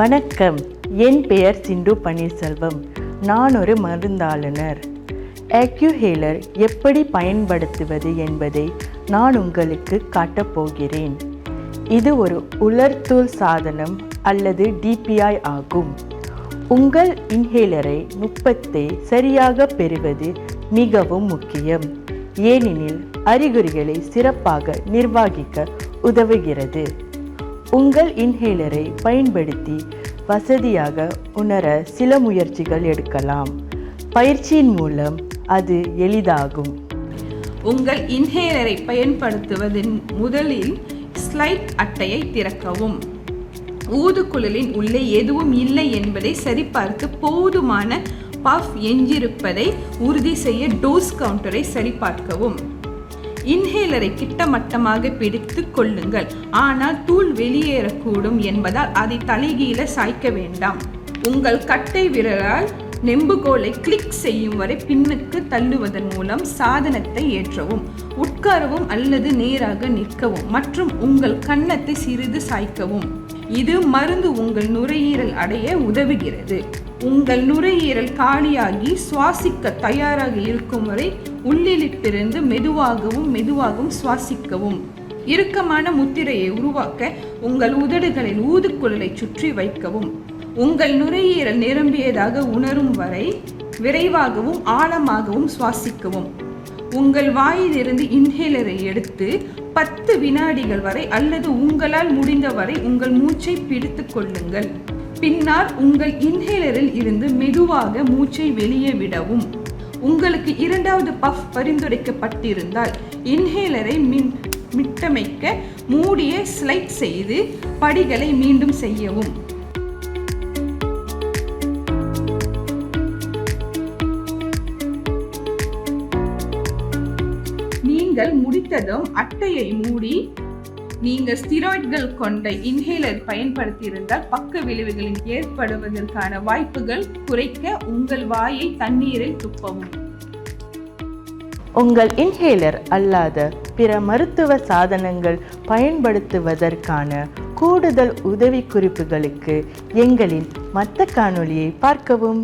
வணக்கம். என் பெயர் சிண்டு பன்னீர்செல்வம். நான் ஒரு மருந்தாளுநர். ஆக்யூஹேலர் எப்படி பயன்படுத்துவது என்பதை நான் உங்களுக்கு காட்டப் போகிறேன். இது ஒரு உலர்த்தூள் சாதனம் அல்லது டிபிஐ ஆகும். உங்கள் இன்ஹேலரை நுட்பத்தை சரியாக பெறுவது மிகவும் முக்கியம். ஏனெனில் அறிகுறிகளை சிறப்பாக நிர்வகிக்க உதவுகிறது. உங்கள் இன்ஹேலரை பயன்படுத்தி வசதியாக உணர சில முயற்சிகள் எடுக்கலாம். பயிற்சியின் மூலம் அது எளிதாகும். உங்கள் இன்ஹேலரை பயன்படுத்துவதன் முதலில் ஸ்லைட் அட்டையை திறக்கவும். ஊதுகுழலின் உள்ளே எதுவும் இல்லை என்பதை சரிபார்த்து போதுமான பஃப் எஞ்சிருப்பதை உறுதி செய்ய டோஸ் கவுண்டரை சரிபார்க்கவும். இன்ஹேலரை கிட்டமட்டமாக பிடித்து கொள்ளுங்கள். ஆனால் தூள் வெளியேறக்கூடும் என்பதால் அதை தலைகீழ சாய்க்க வேண்டாம். உங்கள் கட்டை விரலால் நெம்புகோலை கிளிக் செய்யும் வரை பின்னுக்கு தள்ளுவதன் மூலம் சாதனத்தை ஏற்றவும் உட்காரவும் அல்லது நேராக நிற்கவும் மற்றும் உங்கள் கன்னத்தை சிறிது சாய்க்கவும். இது மருந்து உங்கள் நுரையீரல் அடைய உதவுகிறது. உங்கள் நுரையீரல் காலியாகி சுவாசிக்க தயாராக இருக்கும் வரை உள்ளிலிட்டிருந்து மெதுவாகவும் மெதுவாகவும் சுவாசிக்கவும். இறுக்கமான முத்திரையை உருவாக்க உங்கள் உதடுகளில் ஊதுக்குழலை சுற்றி வைக்கவும். உங்கள் நுரையீரல் நிரம்பியதாக உணரும் வரை விரைவாகவும் ஆழமாகவும் சுவாசிக்கவும். உங்கள் வாயிலிருந்து இன்ஹேலரை எடுத்து பத்து வினாடிகள் வரை அல்லது உங்களால் முடிந்தவரை உங்கள் மூச்சை பிடித்து கொள்ளுங்கள். பின்னால் உங்கள் இன்ஹேலரில் இருந்து மெதுவாக மூச்சை வெளியே விடவும். உங்களுக்கு இரண்டாவது பஃப் பரிந்துரைக்கப்பட்டிருந்தால் இன்ஹேலரை மின் மிட்டமைக்க மூடிய ஸ்லைட் செய்து படிகளை மீண்டும் செய்யவும். நீங்கள் முடித்ததும் அட்டையை மூடி நீங்கள் ஸ்டிராய்ட்கள் கொண்ட இன்ஹேலர் பயன்படுத்தியிருந்தால் பக்க விளைவுகளில் ஏற்படுவதற்கான வாய்ப்புகள் குறைக்க உங்கள் வாயை தண்ணீரில் துப்பவும். உங்கள் இன்ஹேலர் அல்லாத பிற மருத்துவ சாதனங்கள் பயன்படுத்துவதற்கான கூடுதல் உதவிக்குறிப்புகளுக்கு எங்களின் மற்ற காணொளியை பார்க்கவும்.